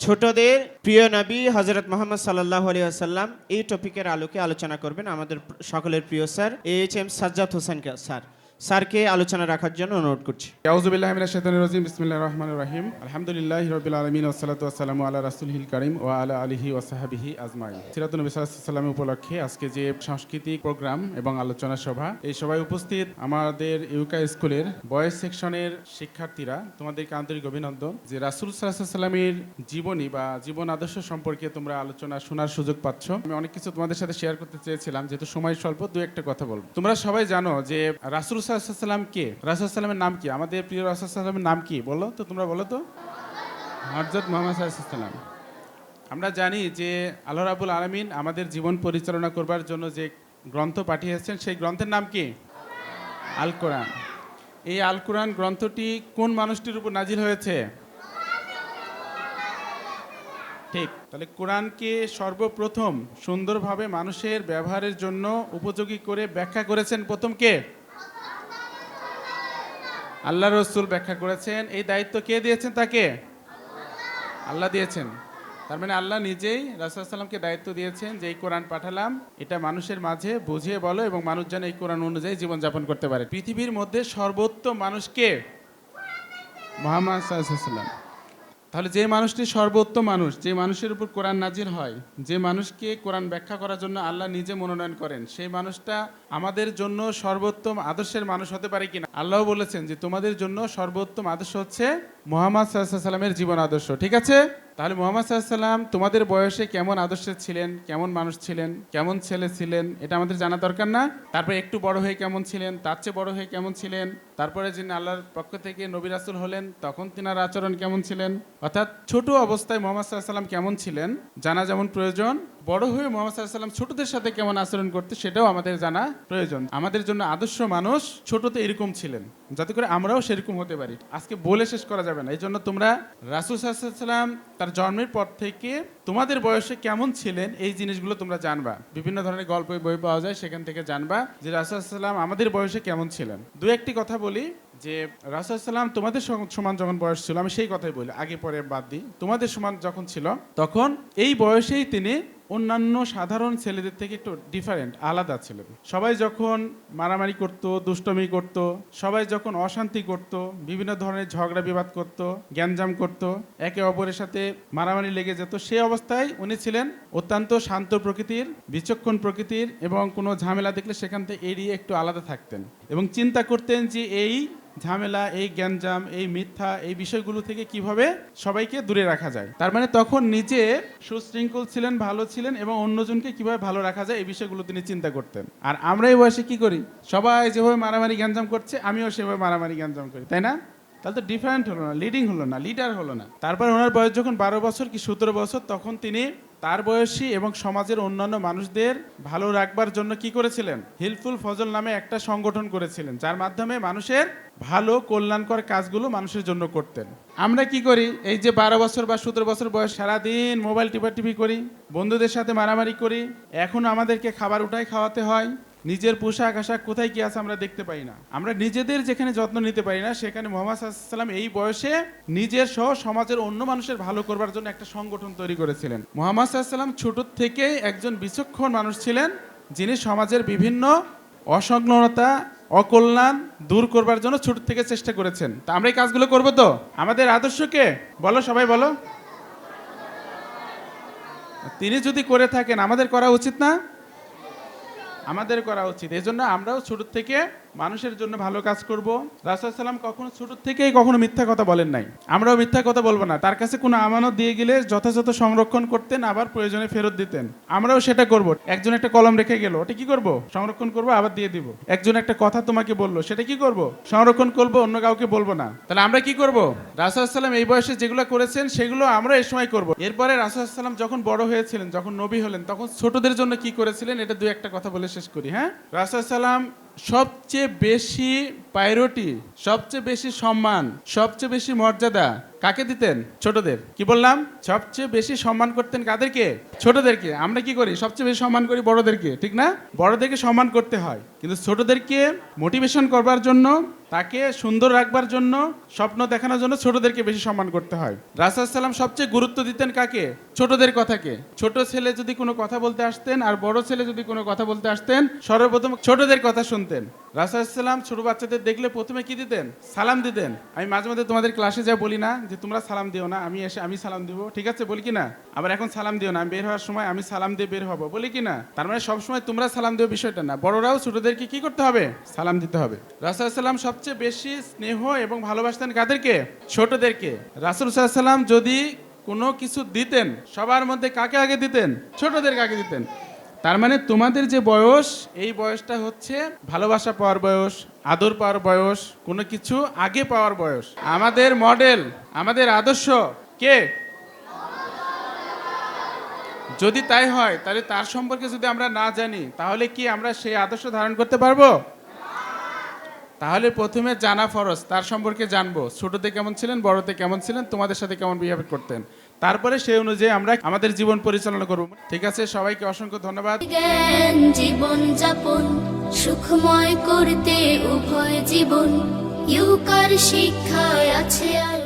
ছোটদের প্রিয় নবী হজরত মোহাম্মদ সাল্লাহ আসাল্লাম এই টপিকের আলোকে আলোচনা করবেন আমাদের সকলের প্রিয় sir H M Sajjad Hossain sir. স্যারকে আলোচনা রাখার জন্য অনুরোধ করছি। আউজুবিল্লাহ মিনাশ শাইতানির রাজিম, বিসমিল্লাহির রহমানির রহিম। আলহামদুলিল্লাহি রাব্বিল আলামিন ওয়াসসালাতু ওয়াসসালামু আলা রাসূলিল কারীম ওয়া আলা আলিহি ওয়া সাহবিহি আজমাইন। সিরাতুন নবী সাল্লাল্লাহু সাল্লামের উপলক্ষে আজকে যে সাংস্কৃতিক প্রোগ্রাম এবং আলোচনা সভা, এই সভায় উপস্থিত আমাদের ইউকা স্কুলের বয়েজ সেকশনের শিক্ষার্থীরা, তোমাদেরকে আন্তরিক অভিনন্দন যে রাসূল সাল্লাল্লাহু আলাইহি সাল্লামের জীবনী বা জীবন আদর্শ সম্পর্কে তোমরা আলোচনা শোনার সুযোগ পাচ্ছ। আমি অনেক কিছু তোমাদের সাথে শেয়ার করতে চেয়েছিলাম, যেহেতু সময় স্বল্প, দু একটা কথা বলব। তোমরা সবাই জানো যে রাসূল সাল্লাম কে? রাসূল নাম কি? আমাদের প্রিয় রাসূল সাল্লামের নাম কি? বলো তো, তোমরা বলো তো। হযরত মুহাম্মদ সাল্লাম আমরা জানি যে আল্লাহ রাবুল আলমিন আমাদের জীবন পরিচালনা করবার জন্য যে গ্রন্থ পাঠিয়েছেন, সেই গ্রন্থের নাম কি? আল কোরআন এই আল কোরআন গ্রন্থটি কোন মানুষটির উপর নাজিল হয়েছে? ঠিক, তাহলে কোরআনকে সর্বপ্রথম সুন্দরভাবে মানুষের ব্যবহারের জন্য উপযোগী করে ব্যাখ্যা করেছেন প্রথম কে? আল্লাহ রসুল ব্যাখ্যা করেছেন, এই দায়িত্ব কে দিয়েছেন তাকে? আল্লাহ দিয়েছেন। তার মানে আল্লাহ নিজেই রাসুলামকে দায়িত্ব দিয়েছেন যে এই কোরআন পাঠালাম, এটা মানুষের মাঝে বুঝিয়ে বলো এবং মানুষ যেন এই কোরআন অনুযায়ী জীবনযাপন করতে পারে। পৃথিবীর মধ্যে সর্বোত্তম মানুষকে মোহাম্মদ সাল্লাম তাহলে যে মানুষটি সর্বোত্তম মানুষ, যে মানুষের উপর কোরআন নাজির হয়, যে মানুষকে কোরআন ব্যাখ্যা করার জন্য আল্লাহ নিজে মনোনয়ন করেন, সেই মানুষটা আমাদের জন্য সর্বোত্তম আদর্শের মানুষ হতে পারে কিনা? আল্লাহ বলেছেন যে তোমাদের জন্য সর্বোত্তম আদর্শ হচ্ছে মোহাম্মদ সাল্লাহ সাল্লামের জীবন আদর্শ, ঠিক আছে? তাহলে মোহাম্মদ সাল্লাম তোমাদের বয়সে কেমন আদর্শে ছিলেন? কেমন মানুষ ছিলেন? কেমন ছেলে ছিলেন? এটা আমাদের জানা দরকার না। তারপরে একটু বড় হয়ে কেমন ছিলেন? তার চেয়ে বড় হয়ে কেমন ছিলেন? তারপরে যিনি আল্লাহর পক্ষ থেকে নবী রাসুল হলেন, তখন তিনার আচরণ কেমন ছিলেন? অর্থাৎ ছোট অবস্থায় মোহাম্মদ সাল্লাম কেমন ছিলেন? জানা যেমন প্রয়োজন। বড় হয়ে মোহাম্মদ সাল্লাম ছোটদের সাথে কেমন আচরণ করতে সেটাও আমাদের জানা প্রয়োজন। আমাদের জন্য আদর্শ মানুষ ছোটতে এরকম ছিলেন, যাতে করে আমরাও সেরকম হতে পারি। আজকে বলে শেষ করা যাবে না। এই জন্য তোমরা রাসুল সাল্লাম তার জন্মের পর থেকে তোমাদের বয়সে কেমন ছিলেন, এই জিনিসগুলো তোমরা জানবা। বিভিন্ন ধরনের গল্প, বই পাওয়া যায়, সেখান থেকে জানবা যে রাসুল সাল্লাম আমাদের বয়সে কেমন ছিলেন। দু একটি কথা বলি, যে রাসুলাম তোমাদের সমান যখন বয়স ছিল, আমি সেই কথাই বলি, আগে পরে বাদ দিই। তোমাদের সমান যখন ছিল, তখন এই বয়সেই তিনি অন্যান্য সাধারণ ছেলেদের থেকে একটু ডিফারেন্ট আলাদা ছিলেন সবাই যখন মারামারি করত, দুষ্টমি করত, সবাই যখন অশান্তি করত, বিভিন্ন ধরনের ঝগড়া বিবাদ করত জ্ঞানজাম করত, একে অপরের সাথে মারামারি লেগে যেত, সেই অবস্থায় উনি ছিলেন অত্যন্ত শান্ত প্রকৃতির, বিচক্ষণ প্রকৃতির এবং কোনো ঝামেলা দেখলে সেখান থেকে এড়িয়ে একটু আলাদা থাকতেন এবং চিন্তা করতেন যে এই ঝামেলা, এই জ্ঞানজাম এই মিথ্যা, এই বিষয়গুলো থেকে কীভাবে সবাইকে দূরে রাখা যায়? তার মানে তখন নিজে সুশৃঙ্খল ছিলেন, ভালো ছিলেন এবং অন্যজনকে কীভাবে ভালো রাখা যায়, এই বিষয়গুলো তিনি চিন্তা করতেন। আর আমরা এই বয়সে কি করি? সবাই যেভাবে মারামারি জ্ঞানজাম করছে, আমিও সেভাবে মারামারি জ্ঞানজাম করি, তাই না? তাহলে তো ডিফারেন্ট হলো না লিডিং হলো না লিডার হলো না। তারপর ওনার বয়স যখন বারো বছর কি সতেরো বছর, তখন তিনি তার বয়সী এবং সমাজের অন্যান্য মানুষদের ভালো রাখবার জন্য কি করেছিলেন? হিলফুল ফজল নামে একটা সংগঠন করেছিলেন, যার মাধ্যমে মানুষের ভালো, কল্যাণকর কাজগুলো মানুষের জন্য করতেন। আমরা কি করি? এই যে বারো বছর বা সতেরো বছর বয়স, সারাদিন মোবাইল টিপা করি, বন্ধুদের সাথে মারামারি করি, এখন আমাদেরকে খাবার উঠাই খাওয়াতে হয়। নিজের পোশাক, আশাক কোথায় কি আছে আমরা দেখতে পাই না। আমরা নিজেদের যেখানে যত্ন নিতে পারি না, সেখানে মোহাম্মদ সাল্লাম এই বয়সে নিজের সহ সমাজের অন্য মানুষের ভালো করবার জন্য একটা সংগঠন তৈরি করেছিলেন। মোহাম্মদ সাল্লাম ছোট থেকেই একজন বিচক্ষণ মানুষ ছিলেন, যিনি সমাজের বিভিন্ন অসংলগ্নতা, অকল্যাণ দূর করবার জন্য ছোট থেকে চেষ্টা করেছেন। তা আমরা এই কাজগুলো করব তো? আমাদের আদর্শকে? বলো সবাই, বলো। তিনি যদি করে থাকেন, আমাদের করা উচিত না? আমাদের করা উচিত। এই জন্য আমরাও ছোট থেকে মানুষের জন্য ভালো কাজ করব। রাসুলাম কখনো ছোট থেকেই কখনো মিথ্যা কথা বলেন নাই। আমরাও মিথ্যা কথা বলব না। তার কাছে কোনো আমানত দিয়ে গেলে যথাযথ সংরক্ষণ করতেন, আবার প্রয়োজনে ফেরত দিতেন। আমরাও সেটা করব। একজন একটা কলম রেখে গেল, ওটা কি করব? সংরক্ষণ করব, আবার দিয়ে দিব। একজন একটা কথা তোমাকে বলল, সেটা কি করব? সংরক্ষণ করব, অন্য কাউকে বলব না। তাহলে আমরা কি করব? রাসুলাম এই বয়সে যেগুলো করেছেন, সেগুলো আমরা এই সময় করব। এরপরে রাসুলাম যখন বড় হয়েছিলেন, যখন নবী হলেন, তখন ছোটদের জন্য কি করেছিলেন, এটা দু একটা কথা বলে শেষ করি হ্যাঁ? রাসুলাম সবচেয়ে বেশি প্রায়োরিটি সবচেয়ে বেশি সম্মান সবচেয়ে বেশি মর্যাদা কাকে দিতেন? ছোটদের। কি বললাম? সবচেয়ে বেশি সম্মান করতেন কাদেরকে? ছোটদেরকে। আমরা কি করি? সবচেয়ে বেশি সম্মান করি বড়দেরকে, ঠিক না? বড়দেরকে সম্মান করতে হয়। কিন্তু ছোটদেরকে মোটিভেশন করবার জন্য, তাকে সুন্দর রাখবার জন্য, স্বপ্ন দেখানোর জন্য ছোটদেরকে বেশি সম্মান করতে হয়। রাসুলাম সবচেয়ে গুরুত্ব দিতেন কাকে? ছোটদের কথাকে। ছোট ছেলে যদি কোনো কথা বলতে আসতেন আর বড় ছেলে যদি কোনো কথা বলতে আসতেন, সর্বপ্রথম ছোটদের কথা শুনতেন। রাসুলাম ছোট বাচ্চাদের দেখলে প্রথমে কি দিতেন? সালাম দিতেন। আমি মাঝে মাঝে তোমাদের ক্লাসে যা বলি না, যে তোমরা সালাম দিও না, আমি এসে আমি সালাম দিব। ঠিক আছে? বলি কি না? আবার এখন সালাম দিও না। আমি বের হওয়ার সময় আমি সালাম দিয়ে বের হব। বলি কি না? তার মানে সবসময় তোমরা সালাম দিও বিষয়টা না। বড়রাও ছোটদেরকে কি করতে হবে? সালাম দিতে হবে। রাসুলাম সবচেয়ে বেশি স্নেহ এবং ভালোবাসতেন কাদেরকে? ছোটদেরকে। রাসুল সাল্লাম যদি কোনো কিছু দিতেন, সবার মধ্যে কাকে আগে দিতেন? ছোটদেরকে আগে দিতেন? তার মানে তোমাদের যে বয়স, এই বয়সটা হচ্ছে ভালোবাসা পাওয়ার বয়স, আদর পাওয়ার বয়স, কোনো কিছু আগে পাওয়ার বয়স। আমাদের মডেল, আমাদের আদর্শ কে? যদি তাই হয়, তাহলে তার সম্পর্কে যদি আমরা না জানি, তাহলে কি আমরা সেই আদর্শ ধারণ করতে পারব? তাহলে প্রথমে জানা ফরজ, তার সম্পর্কে জানব। ছোটতে কেমন ছিলেন, বড়তে কেমন ছিলেন, তোমাদের সাথে কেমন বিহেভ করতেন? তারপরে সেই অনুযায়ী আমরা আমাদের জীবন পরিচালনা করব। ঠিক আছে? সবাইকে অসংখ্য ধন্যবাদ। জ্ঞান, জীবন যাপন, সুখময় করতে উভয় জীবন। ইউকার শিক্ষায় আছে আয়োজন